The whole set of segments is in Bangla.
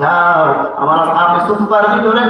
যাও, আমার সাহাবে সুপার ভিতরে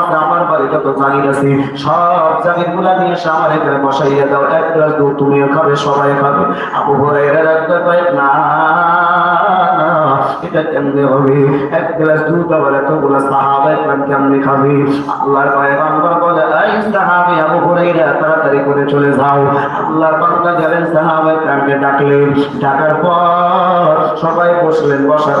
আছে, আমার বাড়ি যত আছে, সব জামিগুলা নিয়ে এখানে বসাইয়া দাও। এক গ্লাস দুধ তুমিও খাবে, সবাই খাবে। আবু হুরাইরা একটা কয় না, এটা কেমনে হবে? এক গ্লাস দুধ আবার কেমনে খাবে? আল্লাহর পয়গম্বর বলে, এই সাহাবী আবু তাড়াতাড়ি করে চলে যাও। আল্লাহর বান্দা গেলেন সাহাবা একরামকে ডাকলেন। ডাকার পর সবাই বসলেন, বসার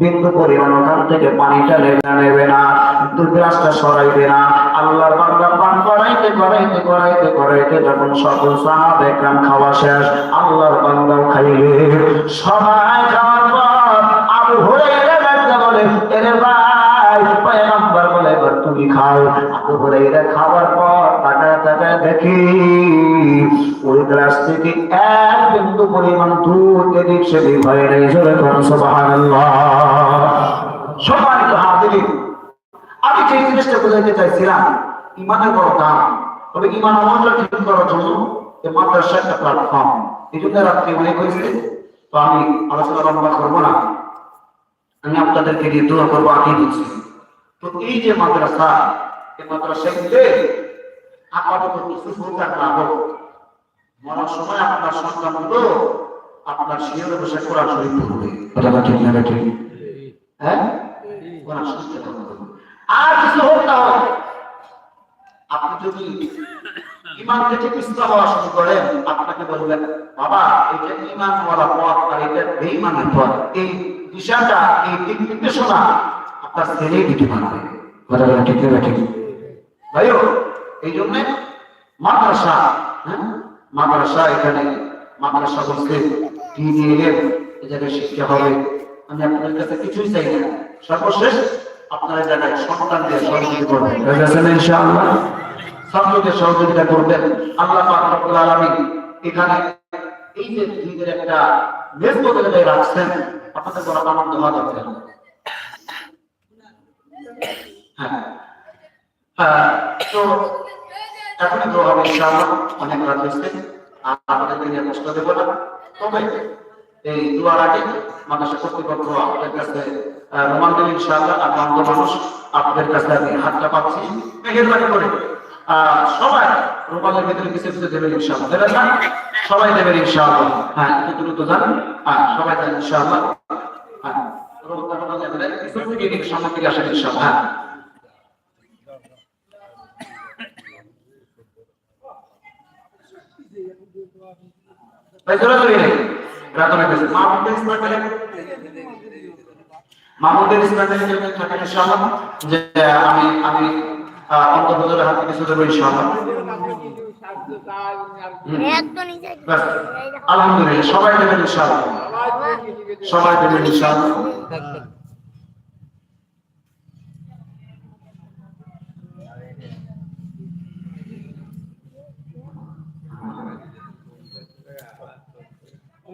বিন্দু পরিমাণ ওখান থেকে পানিটা না নেবে না কিন্তু গ্লাসটা সরাইবে না। আল্লাহর বান্দা পান করাইতে করাইতে করাইতে করাইতে যখন সকল সাহাব একরাম খাওয়া শেষ, আল্লাহর বান্দাও খাইলে সবাই খাওয়ার পর আবু হুরাইরা ডাকতে বলে, এরে ভাই, পয়গম্বর বলে, এবার তুমি খাও। আবু হুরাইরা খাওয়ার পর টাকা দেখি, ওই গ্লাস থেকে এক বিন্দু পরিমাণ দুধ এদিক সেদিক হয়ে নেই। জোরে করো সুবহানাল্লাহ। সম্মানিত হাজিরিন, আমি যে জিনিসটা বোঝাইতে চাইছিলাম, ইমানের বড় তবে ইমান আমলটা ঠিক করার জন্য এই মাদ্রাসা একটা প্ল্যাটফর্ম এই জন্য রাত্রি অনেক হয়েছে তো আমি আলোচনা লম্বা করব না। আমি আপনাদেরকে দিয়ে দোয়া করব আগে দিচ্ছি তো এই যে মাদ্রাসা, এই মাদ্রাসা আপাতত কিছু না হোক মরার সময় আপনার সন্তানগুলো আপনার শিয়রে বসে কোরআন শরীফ পড়বে। কথাটা ঠিক না ঠিক হ্যাঁ? কোরআন শরীফ আর কিছু হোক না হোক আপনি যদি ইমান থেকে হওয়া শুরু করেন আপনাকে বলবেন বাবা এটা ইমান ওয়ালা পথ আর এটা বেঈমানের পথ। এই দিশাটা এই দিক নির্দেশনা আপনার ছেলেই দিতে পারবে। কথাটা ঠিক না ঠিক ভাইও এই জন্য মাদ্রাসা হ্যাঁ? মাদ্রাসা এখানে মাদ্রাসা বলতে তিন এলেন এ জায়গায় শিক্ষা হবে। আমি আপনাদের কাছে কিছুই চাই না। সর্বশেষ আপনারা জায়গায় সন্তান সহযোগিতা করবেন। ইনশাআল্লাহ। ছাত্রদের সহযোগিতা করবেন। আল্লাহ পাক রব্বুল আলামিন এখানে এই যে একটা রাখছেন আপনাদের বড় আনন্দ হওয়া দরকার। হ্যাঁ। হ্যাঁ তো এখন তো হবে, ইনশাআল্লাহ। অনেক রাত হয়েছে নিয়ে কষ্ট দেবো না। তবে এই আগে কর্তৃপক্ষ আপনাদের কাছে ইনশাআল্লাহ। মানুষ আপনাদের কাছে আমি হাতটা পাচ্ছি। করে সবাই রোমানের ভিতরে কিছু কিছু দেবেন, ইনশাআল্লাহ। দেবেন না? সবাই দেবেন, ইনশাআল্লাহ। হ্যাঁ দ্রুত যান সবাই দেন, ইনশাআল্লাহ। হ্যাঁ রোমান দেবেন, কিছু আসেন, ইনশাআল্লাহ। হ্যাঁ। মাহমুদের মাহমুদের ইনশাআল্লাহ? যে আমি আমি হাতে কিছু দেবো ইনশাআল্লাহ। আলহামদুলিল্লাহ সবাই দেবেন ইনশাআল্লাহ। সবাই দেবেন ইনশাআল্লাহ।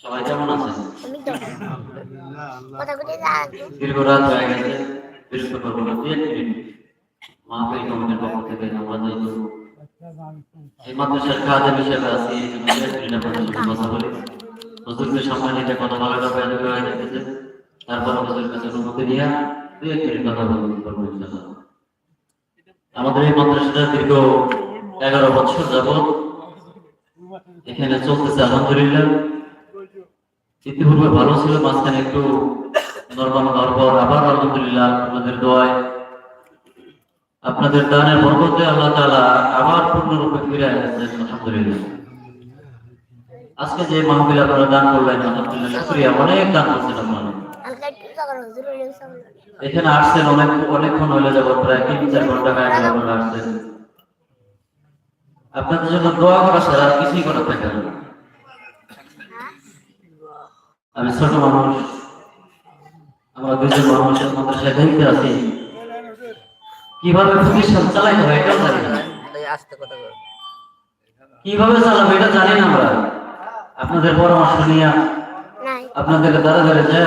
সবাই কেমন আছেন? দীর্ঘ রাত হয়ে গেছে বৃহস্পতিবার কমিটির পক্ষ থেকে আমরা যেহেতু এই মাদ্রাসার হিসেবে আছি এই জন্য কথা বলি। কথা বাইরে হয়ে যেতেছে তারপর হুজুর কাছে অনুমতি নিয়ে দুই এক মিনিট কথা ইনশাআল্লাহ। আমাদের এই মাদ্রাসাটা দীর্ঘ এগারো বছর যাবত এখানে চলতেছে আলহামদুলিল্লাহ। ইতিপূর্বে ভালো ছিল, মাঝখানে একটু নর্মাল হওয়ার পর আবার আলহামদুলিল্লাহ আপনাদের দোয়ায়, আপনাদের দানের বরকতে আল্লাহ তাআলা আবার পূর্ণরূপে ফিরে আসছেন, আলহামদুলিল্লাহ। আজকে যে মাহফিল আপনারা দান করলেন, আলহামদুলিল্লাহ, শুকরিয়া, অনেক দান করছেন আপনারা। এখানে আসছেন অনেক অনেকক্ষণ হইলে যাব প্রায় তিন চার ঘণ্টা আপনারা আসছেন। আপনাদের জন্য দোয়া করা ছাড়া আর কিছুই করা থাকে না। আমি ছোট মানুষ। আমরা দুজন মানুষের মাদ্রাসায় দেখতে আছি। কীভাবে প্রতিষ্ঠান চালাইতে হয় এটাও জানি না। আস্তে কথা বল কীভাবে চালাবো এটা জানি না আমরা। আপনাদের পরামর্শ নিয়ে নাই। আপনাদের দ্বারা দ্বারা যায়।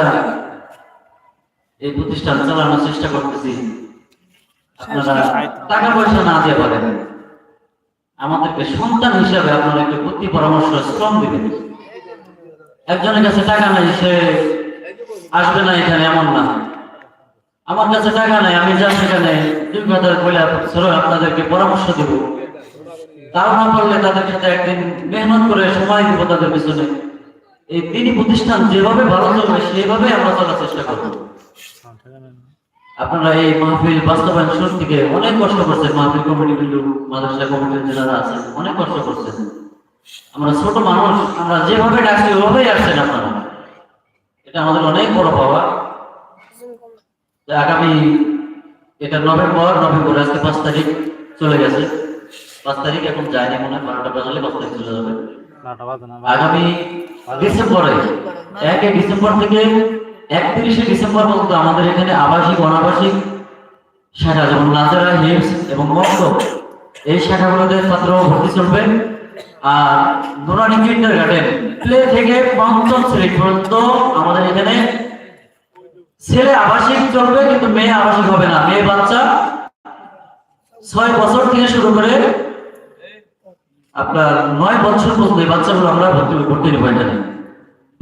এই প্রতিষ্ঠান চালানোর চেষ্টা করতেছি। আপনারা টাকা পয়সা না দিয়ে পারেন আমাদেরকে সন্তান হিসাবে আপনারা একটু বুদ্ধি পরামর্শ, শ্রম দিবেন। একজনের কাছে টাকা নাই, সে আসবে না এখানে এমন না। আমার কাছে টাকা নাই, আমি যা সেখানে দুই কথা বলে আপনাদেরকে পরামর্শ দিব। তাও না পারলে তাদের সাথে একদিন মেহনত করে সময় দিব তাদের পিছনে। এই তিনি প্রতিষ্ঠান যেভাবে ভালো চলবে সেইভাবে আমরা চলার চেষ্টা করব। আপনারা এই মাহফিল বাস্তবায়ন শুরু থেকে অনেক কষ্ট করছেন। মাহফিল কমিটি বিন্দু মাদ্রাসা কমিটির যারা আছেন অনেক কষ্ট করছেন। আমরা ছোট মানুষ আমরা যেভাবে ডাকছি ওভাবেই আসছেন আপনারা। এটা আমাদের অনেক বড় পাওয়া। আগামী এটা নভেম্বর নভেম্বর আজকে পাঁচ তারিখ চলে গেছে। পাঁচ তারিখ এখন যায়নি মনে হয় বারোটা বাজালে পাঁচ তারিখ চলে যাবে। আগামী ডিসেম্বরে। একে ডিসেম্বর থেকে একত্রিশে ডিসেম্বর পর্যন্ত আমাদের এখানে আবাসিক, অনাবাসিক শাখা যেমন নাজারা হিমস এবং মক্ত, এই শাখাগুলোতে ছাত্র ভর্তি চলবে। আর নুরানি কিন্ডার গার্ডেন প্লে থেকে পঞ্চম শ্রেণি পর্যন্ত আমাদের এখানে ছেলে আবাসিক চলবে, কিন্তু মেয়ে আবাসিক হবে না। মেয়ে বাচ্চা ছয় বছর থেকে শুরু করে আপনার নয় বছর পর্যন্ত এই বাচ্চাগুলো আমরা ভর্তি ভর্তি নেব এখানে।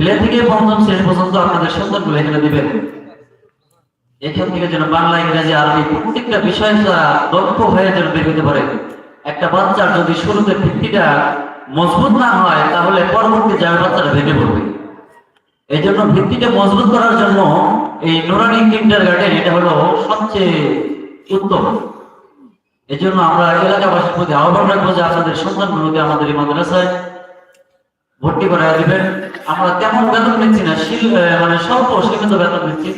প্লে থেকে পঞ্চম শ্রেণি পর্যন্ত আপনাদের সন্তানগুলো এখানে দিবেন। এখান থেকে যেন বাংলা, ইংরেজি, আরবি প্রত্যেকটা বিষয় তারা দক্ষ হয়ে যেন বের হতে পারে। একটা বাচ্চার যদি শুরুতে ভিত্তিটা মজবুত না হয়, তাহলে পরবর্তী যাবে বাচ্চাটা ভেঙে পড়বে। এই জন্য ভিত্তিটা মজবুত করার জন্য এই নুরানি কিন্ডার গার্ডেন এটা হলো সবচেয়ে উত্তম। এই জন্য আমরা এলাকাবাসীর প্রতি আহ্বান রাখব যে আপনাদের সন্তানগুলোকে আমাদের এই মাদ্রাসায় ভর্তি করা দিবেন আমরা তেমন বেতন নিচ্ছি না মানে স্বল্প সীমিত বেতন নিচ্ছি।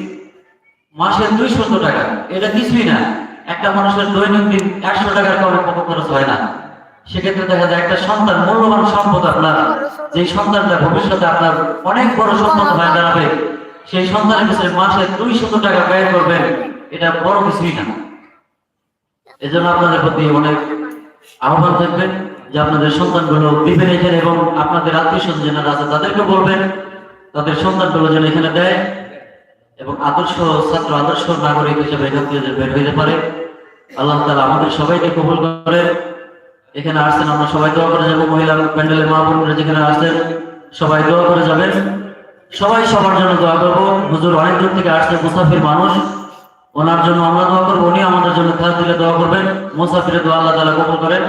মাসে দুইশত টাকা, এটা কিছুই না। একটা মানুষের দৈনন্দিন একশো টাকার কমে কত খরচ হয় না। সেক্ষেত্রে দেখা যায় একটা সন্তান, মূল্যবান সম্পদ আপনার যে সন্তানটা ভবিষ্যতে আপনার অনেক বড় সম্পদ হয়ে দাঁড়াবে, সেই সন্তানের পিছনে মাসে দুইশত টাকা ব্যয় করবেন, এটা বড় কিছুই না। এজন্য আপনাদের প্রতি অনেক আহ্বান থাকবেন যে আপনাদের সন্তানগুলো এখানে এবং আপনাদের আত্মীয় স্বজন যারা আছে, তাদেরকে বলবেন, তাদের সন্তানগুলো যেন এখানে দেয় এবং আদর্শ ছাত্র, আদর্শ নাগরিক হিসেবে এখান থেকে বের হইতে পারে। আল্লাহ তালা আমাদের সবাইকে কবুল করে। এখানে আসছেন আমরা সবাই দোয়া করে যাব, মহিলা প্যান্ডেলের মা বোনরা যেখানে আসছেন, সবাই দোয়া করে যাবেন। সবাই সবার জন্য দোয়া করব। হুজুর অনেক দূর থেকে আসছে, মুসাফির মানুষ। ওনার জন্য আমরা দোয়া করব, উনি আমাদের জন্য খেলা দিলে দোয়া করবেন। মুসাফিরে দোয়া আল্লাহ তালা কবুল করেন।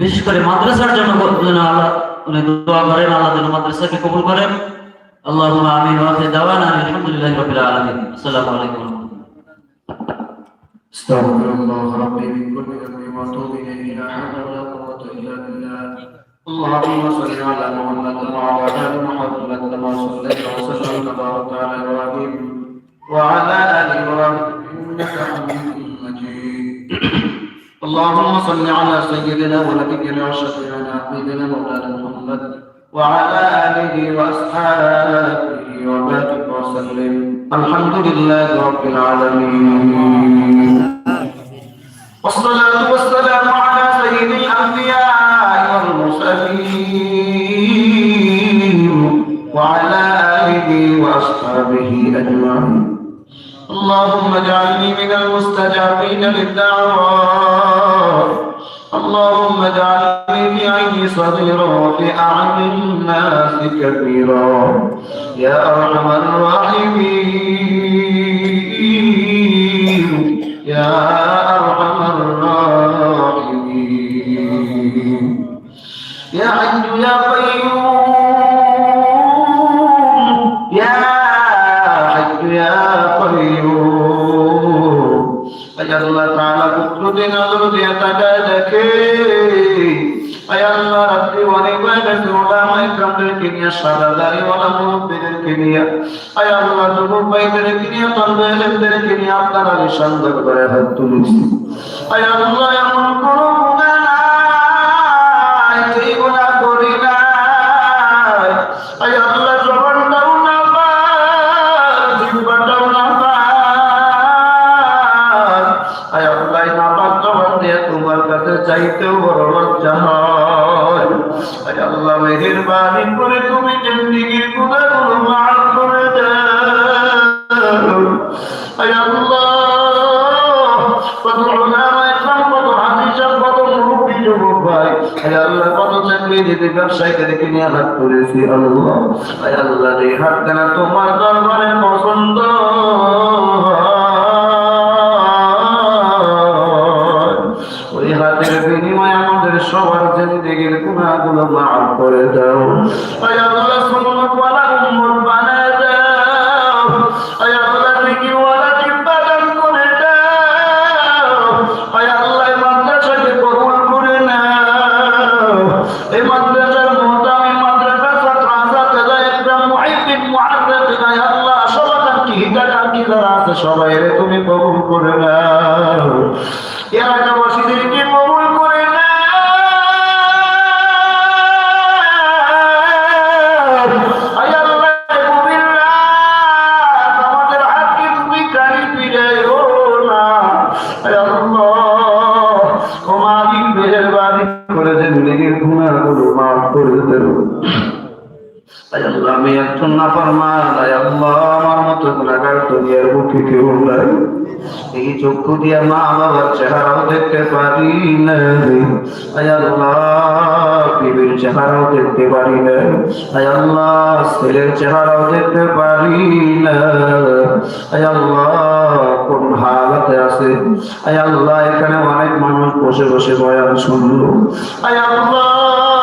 বিশেষ করে মাদ্রাসার জন্য যেন আল্লাহ উনি দোয়া করেন আল্লাহ যেন মাদ্রাসাকে কবুল করেন আল্লাহ আমিন ওয়াফি দাওয়ানা আলহামদুলিল্লাহ রবিল আলমিন আসসালামু আলাইকুম ওয়া রাহমাতুল্লাহ। استغفر الله ربي من كل ذنب واتوب اليه لا حول ولا قوه الا بالله اللهم صل على محمد وعلى ال محمد كما صليت وسلمت وبارك على ابراهيم وعلى ال ابراهيم انك حميد مجيد اللهم صل على سيدنا ونبينا وشفيعنا حبيبنا مولانا محمد وعلى آله وأصحابه وبارك وسلم. الحمد لله رب العالمين. والصلاة والسلام على سيد الأنبياء والمرسلين وعلى آله وأصحابه أجمعين. اللهم اجعلني من المستجابين للدعوات اللهم صغيرا وفي أعين الناس كبيرا. يا أرحم الراحمين. يا أرحم الراحمين. আমি সন্দেহ করে হাত তুলেছি। আল্লাহ, এমন কোনো গুণা নাই যেই গুণা করি দিয়ে তোমার কাছে চাইতেও বড় লজ্জা হয়। আয় আল্লাহ, মেহেরবানি করে নিয়ে হাত করেছি, আল্লাহ তোমার দরবারে পছন্দ। ওই আমাদের সবার জিন্দিগির গুণাগুলো মাফ করে দাও। যারা আছে সবাই রে তুমি কবুল করে নাও। এলাকাবাসীদেরকে কবুল করে না আমি একজন আয় আল্লাহ গুনাহগার দুনিয়ার কেউ নাই এই চক্ষু দিয়ে মা বাবার চেহারাও দেখতে পারি না বিবির চেহারাও দেখতে পারি না। আল্লাহ, ছেলের চেহারাও দেখতে পারি না। আল্লাহ, কোন হালাতে আছে? আল্লাহ, এখানে অনেক মানুষ বসে বসে বয়ান শুনলো। আল্লাহ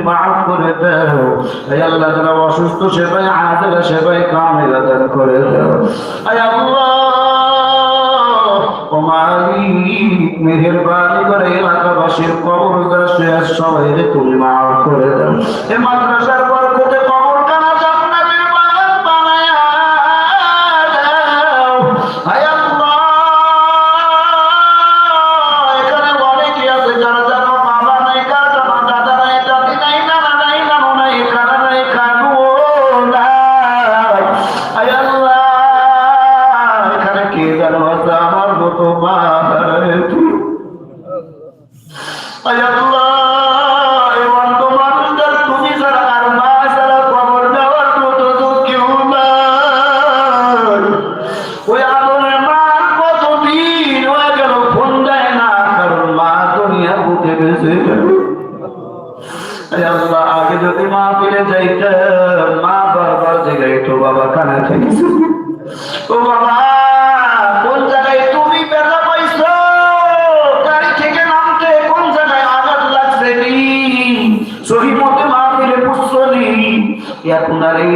তুমি মাফ করে দাও। এই আল্লাহ যারা অসুস্থ সেবাই আদেরা সেবাই কামিল আদান করে আল্লাহ মেহেরবানি করে এলাকাবাসীর কবর সবাই তুমি মাফ করে দাও। এ মাদ্রাসার বরকতে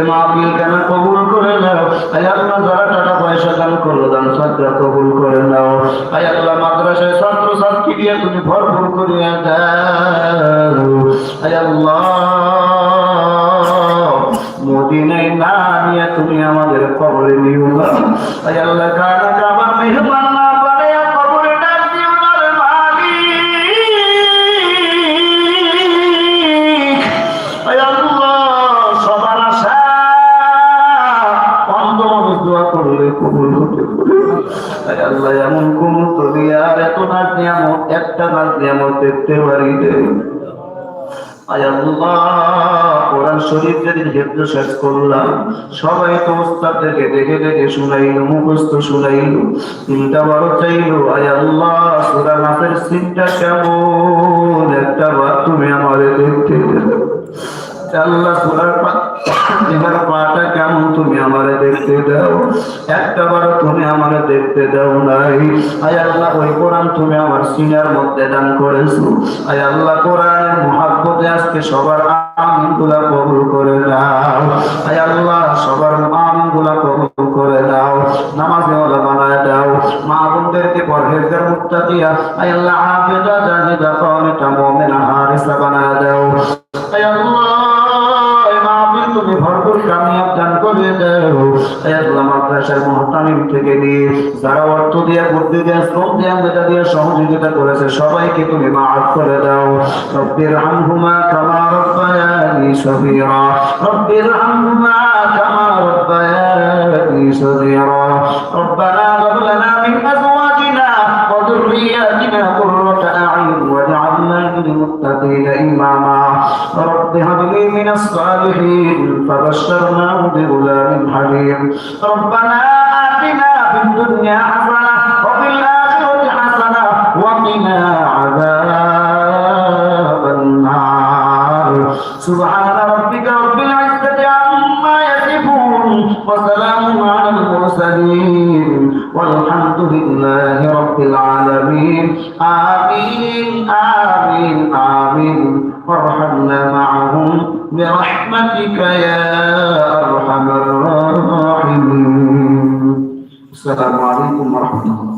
এ মাহফিল কেন কবুল করে নাও? আয় আল্লাহ, যারা টাকা পয়সা দান করল, দান সদকা কবুল করে নাও। আয় আল্লাহ, মাদ্রাসায় ছাত্র ছাত্রী দিয়ে তুমি ভরপুর করিয়া দাও। আয় আল্লাহ, মদিনায় না নিয়ে তুমি আমাদের কবরে নিও না। আয় আল্লাহ কানা কাবা মেহমান হেফজ শেষ করলাম। সবাই তো ওস্তাদ থেকে দেখে দেখে শুনাইল, মুখস্থ শুনাইল। তিনটা বারো চাইল, আয় আল্লাহ, সুরা নাফের সিনটা কেমন? একটা বার তুমি আমাদের দেখতে আল্লাহ সুরার এবার পাটা কেমন তুমি আমারে দেখতে দাও? একটা বার তুমি আমারে দেখতে দাও নাই। আয় আল্লাহ, ওই কোরআন তুমি আমার সিনার মধ্যে দান করেছ। আয় আল্লাহ, কোরআনের মহাব্বতে আজকে সবার আমিনগুলা কবুল করে দাও আয় আল্লাহ, সবার আমিনগুলা কবুল করে দাও নামাজে ওলা বানায় দাও। মা বোনদেরকে পরহেজগার মুক্তা দিয়া আয় আল্লাহ আবেদা জাহিদা কওনেটা মুমিনা হারিসা বানায় দাও। আয় আল্লাহ মাহফিল তুমি ভরপুর কামিয়াব দান করে দাও আয় আল্লাহ মাদ্রাসার মুহতামিম থেকে নিয়ে যারা অর্থ দিয়ে বুদ্ধি দিয়ে শ্রম দিয়ে মেধা দিয়ে সহযোগিতা করেছে সবাইকে তুমি মাফ করে দাও রব্বির আনহুমা কামা রব্বায়ানি সগীরা রব্বির আনহুমা কামা রব্বায়ানি সগীরা ربنا هب لنا من ازواجنا وذرياتنا قرة اعين واجعلنا للمتقين إماما. رب هب لي من الصالحين فبشرناه بغلام حليم. ربنا آتنا في الدنيا حسنة وفي الآخرة حسنة وقنا عذاب النار. سبحان ربك رب العزة عما يصفون وسلام على المرسلين. آمين آمين آمين وارحمنا معهم برحمتك يا أرحم الراحمين السلام عليكم ورحمة الله